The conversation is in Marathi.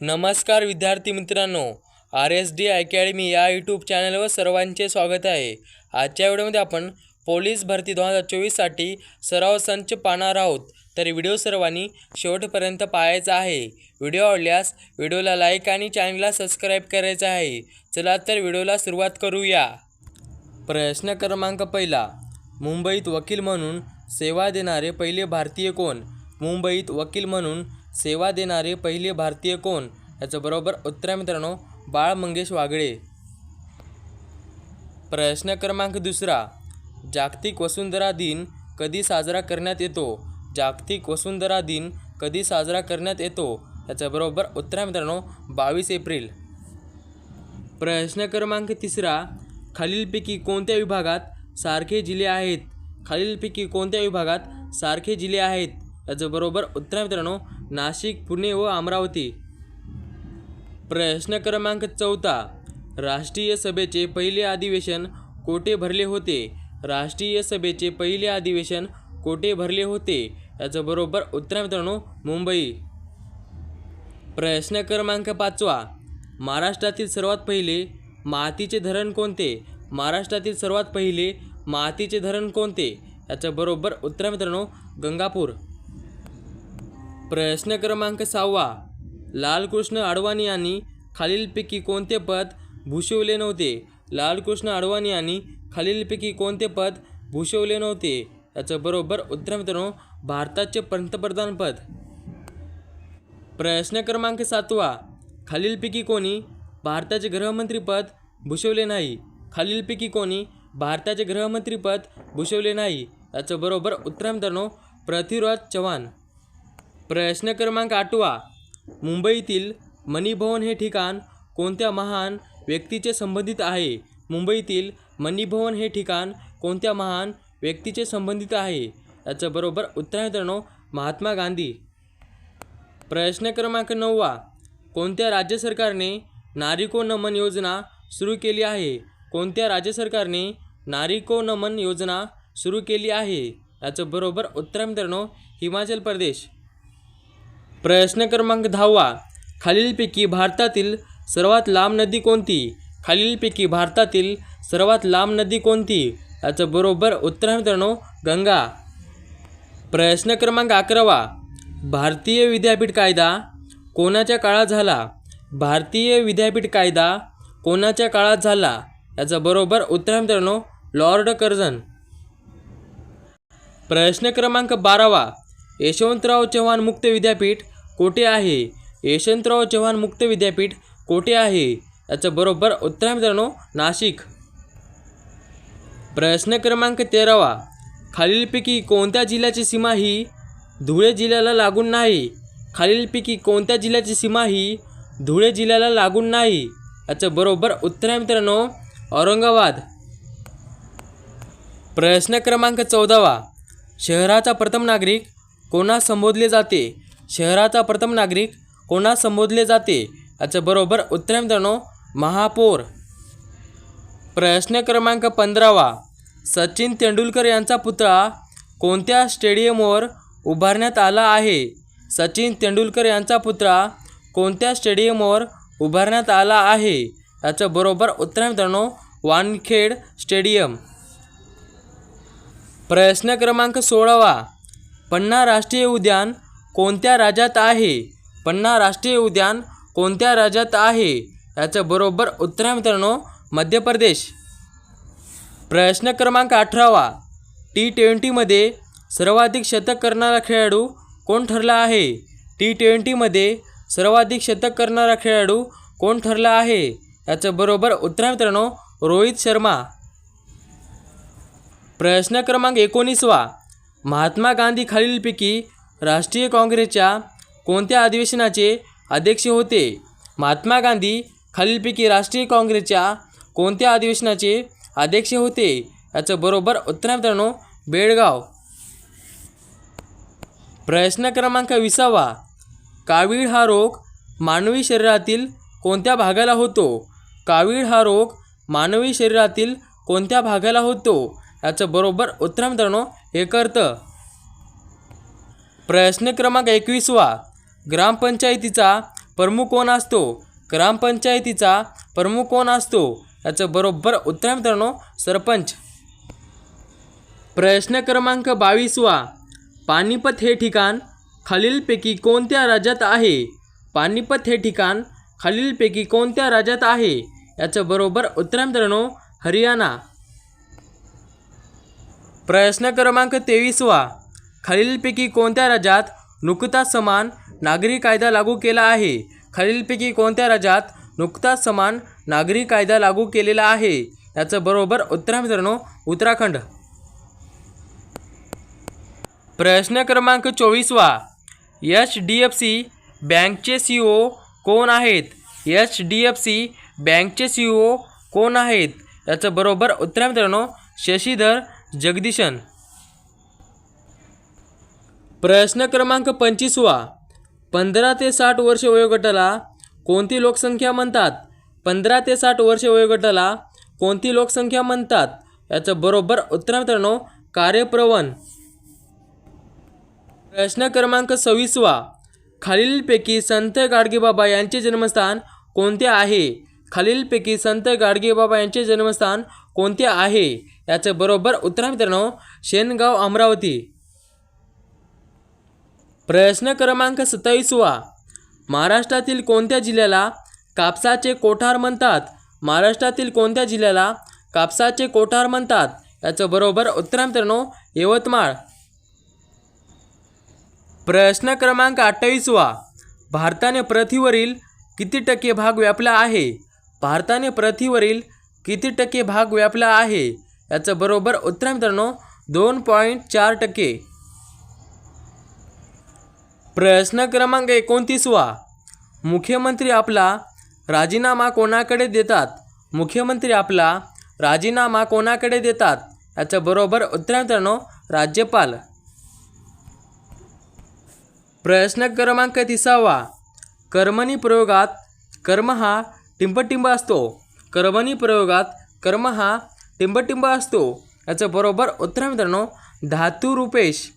नमस्कार विद्यार्थी मित्रांनो आर एस डी अकॅडमी या यूट्यूब चॅनलवर सर्वांचे स्वागत आहे. आजच्या व्हिडिओमध्ये आपण पोलीस भरती दोन हजार चोवीससाठी सराव संच पाहणार आहोत. तर व्हिडिओ सर्वांनी शेवटपर्यंत पाहायचा आहे. व्हिडिओ आवडल्यास व्हिडिओला लाईक आणि चॅनलला सबस्क्राईब करायचं आहे. चला तर व्हिडिओला सुरुवात करूया. प्रश्न क्रमांक पहिला मुंबईत वकील म्हणून सेवा देणारे पहिले भारतीय कोण? मुंबईत वकील म्हणून सेवा देणारे पहिले भारतीय कोण? याचं बरोबर उत्तर आहे मित्रांनो बाळ मंगेश वागळे. प्रश्न क्रमांक दुसरा. जागतिक वसुंधरा दिन कधी साजरा करण्यात येतो? जागतिक वसुंधरा दिन कधी साजरा करण्यात येतो? याचं बरोबर उत्तर आहे मित्रांनो बावीस एप्रिल. प्रश्न क्रमांक तिसरा. खालीलपैकी कोणत्या विभागात सारखे जिल्हे आहेत? खालीलपैकी कोणत्या विभागात सारखे जिल्हे आहेत? याचं बरोबर उत्तर आहे मित्रांनो नाशिक पुणे व अमरावती. प्रश्न क्रमांक चौथा. राष्ट्रीय सभेचे पहिले अधिवेशन कोठे भरले होते? राष्ट्रीय सभेचे पहिले अधिवेशन कोठे भरले होते? याचं बरोबर उत्तर मित्रांनो मुंबई. प्रश्न क्रमांक पाचवा. महाराष्ट्रातील सर्वात पहिले मातीचे धरण कोणते? महाराष्ट्रातील सर्वात पहिले मातीचे धरण कोणते? याचं बरोबर उत्तर मित्रांनो गंगापूर. प्रश्न क्रमांक सहावा. लालकृष्ण अडवाणी यांनी खालीलपैकी कोणते पद भूषवले नव्हते? लालकृष्ण अडवाणी यांनी खालीलपैकी कोणते पद भूषवले नव्हते? याचं बरोबर उत्तर मित्रांनो भारताचे पंतप्रधान पद. प्रश्न क्रमांक सातवा. खालीलपैकी कोणी भारताचे गृहमंत्रीपद भूषवले नाही? खालीलपैकी कोणी भारताचे गृहमंत्रीपद भूषवले नाही? याचं बरोबर उत्तर मित्रांनो पृथ्वीराज चव्हाण. प्रश्न क्रमांक आठवा. मुंबईतील मणिभवन हे ठिकाण कोणत्या महान व्यक्तीचे संबंधित आहे? मुंबईतील मणिभवन हे ठिकाण कोणत्या महान व्यक्तीचे संबंधित आहे? याचं बरोबर उत्तर आहे मित्रांनो महात्मा गांधी. प्रश्न क्रमांक नववा. कोणत्या राज्य सरकारने नारिको नमन योजना सुरू केली आहे? कोणत्या राज्य सरकारने नारिको नमन योजना सुरू केली आहे? याचं बरोबर उत्तर मित्रांनो हिमाचल प्रदेश. प्रश्न क्रमांक दहावा. खालीलपैकी भारतातील सर्वात लांब नदी कोणती? खालीलपैकी भारतातील सर्वात लांब नदी कोणती? याचं बरोबर उत्तर मित्रांनो गंगा. प्रश्न क्रमांक अकरावा. भारतीय विद्यापीठ कायदा कोणाच्या काळात झाला? भारतीय विद्यापीठ कायदा कोणाच्या काळात झाला? याचं बरोबर उत्तर मित्रांनो लॉर्ड कर्झन. प्रश्न क्रमांक बारावा. यशवंतराव चव्हाण मुक्त विद्यापीठ कोठे आहे? यशवंतराव चव्हाण मुक्त विद्यापीठ कोठे आहे? याचं बरोबर उत्तर आहे मित्रांनो नाशिक. प्रश्न क्रमांक तेरावा. खालीलपैकी कोणत्या जिल्ह्याची सीमा ही धुळे जिल्ह्याला लागून नाही? खालीलपैकी कोणत्या जिल्ह्याची सीमा ही धुळे जिल्ह्याला लागून नाही? याचं बरोबर उत्तर आहे मित्रांनो औरंगाबाद. प्रश्न क्रमांक चौदावा. शहराचा प्रथम नागरिक कोणास संबोधले जाते? शहराचा प्रथम नागरिक कोणास संबोधले जाते? याच्याबरोबर बरोबर उत्तर मित्रांनो महापौर. प्रश्न क्रमांक पंधरावा. सचिन तेंडुलकर यांचा पुतळा कोणत्या स्टेडियमवर उभारण्यात आला आहे? सचिन तेंडुलकर यांचा पुतळा कोणत्या स्टेडियमवर उभारण्यात आला आहे? याच्याबरोबर बरोबर उत्तर मित्रांनो वानखेड स्टेडियम. प्रश्न क्रमांक सोळावा. पन्ना राष्ट्रीय उद्यान कोणत्या राज्यात आहे? पन्ना राष्ट्रीय उद्यान कोणत्या राज्यात आहे? याचं बरोबर उत्तर आहे मित्रांनो मध्य प्रदेश. प्रश्न क्रमांक अठरावा. टी ट्वेंटीमध्ये सर्वाधिक शतक करणारा खेळाडू कोण ठरला आहे? टी ट्वेंटीमध्ये सर्वाधिक शतक करणारा खेळाडू कोण ठरला आहे? याचं बरोबर उत्तर आहे मित्रांनो रोहित शर्मा. प्रश्न क्रमांक एकोणीसवा. महात्मा गांधी खालीलपैकी राष्ट्रीय काँग्रेसच्या कोणत्या अधिवेशनाचे अध्यक्ष होते? महात्मा गांधी खालीलपैकी राष्ट्रीय काँग्रेसच्या कोणत्या अधिवेशनाचे अध्यक्ष होते? याचं बरोबर उत्तर मित्रांनो बेळगाव. प्रश्न क्रमांक विसावा. कावीळ हा रोग मानवी शरीरातील कोणत्या भागाला होतो? कावीळ हा रोग मानवी शरीरातील कोणत्या भागाला होतो? याचं बरोबर उत्तर मित्रांनो हे करतं प्रश्न क्रमांक एकवीसवा. ग्रामपंचायतीचा प्रमुख कोण असतो? ग्रामपंचायतीचा प्रमुख कोण असतो? याचं बरोबर उत्तर मित्रांनो सरपंच. प्रश्न क्रमांक बावीसवा. पानिपत हे ठिकाण खालीलपैकी कोणत्या राज्यात आहे? पानिपत हे ठिकाण खालीलपैकी कोणत्या राज्यात आहे? याचं बरोबर उत्तर मित्रांनो हरियाणा. प्रश्न क्रमांक तेवीसवा. खालीलपैकी कोणत्या राज्यात नुकताच समान नागरी कायदा लागू केला आहे? खालीलपैकी कोणत्या राज्यात नुकताच समान नागरी कायदा लागू केलेला आहे? याचं बरोबर उत्तर मित्रांनो उत्तराखंड. प्रश्न क्रमांक चोवीसवा एच डी एफ सी बँकचे सी ओ कोण आहेत? एच डी एफ सी बँकचे सी ओ कोण आहेत? याचं बरोबर उत्तर मित्रांनो शशीधर जगदीशन. प्रश्न क्रमांक पंचवीसवा. पंधरा ते साठ वर्ष वयोगटाला कोणती लोकसंख्या म्हणतात? पंधरा ते साठ वर्ष वयोगटाला कोणती लोकसंख्या म्हणतात? याचं बरोबर उत्तर मित्रांनो कार्यप्रवण. प्रश्न क्रमांक सव्वीसवा. खालीलपैकी संत गाडगेबाबा यांचे जन्मस्थान कोणते आहे? खालीलपैकी संत गाडगेबाबा यांचे जन्मस्थान कोणते आहे? याचं बरोबर उत्तर मित्रांनो शेनगाव अमरावती. प्रश्न क्रमांक सत्तावीसवा महाराष्ट्रातील कोणत्या जिल्ह्याला कापसाचे कोठार म्हणतात? महाराष्ट्रातील कोणत्या जिल्ह्याला कापसाचे कोठार म्हणतात? याचं बरोबर उत्तर मित्रांनो यवतमाळ. प्रश्न क्रमांक अठ्ठावीसवा भारताने पृथ्वीवरील किती टक्के भाग व्यापला आहे? भारताने पृथ्वीवरील किती टक्के भाग व्यापला आहे? याचं बरोबर उत्तर मित्रांनो दोन पॉईंट चार टक्के. प्रश्न क्रमांक एकोणतीसवा मुख्यमंत्री आपला राजीनामा कोणाकडे देतात? मुख्यमंत्री आपला राजीनामा कोणाकडे देतात? याचं बरोबर उत्तर राज्यपाल. प्रश्न क्रमांक तिसावा. कर्मणी प्रयोगात कर्म हा टिंबटिंब असतो. कर्मणी प्रयोगात कर्म हा टिंबटिंब असतो. याचं बरोबर उत्तर मित्रांनो धातू रुपेश.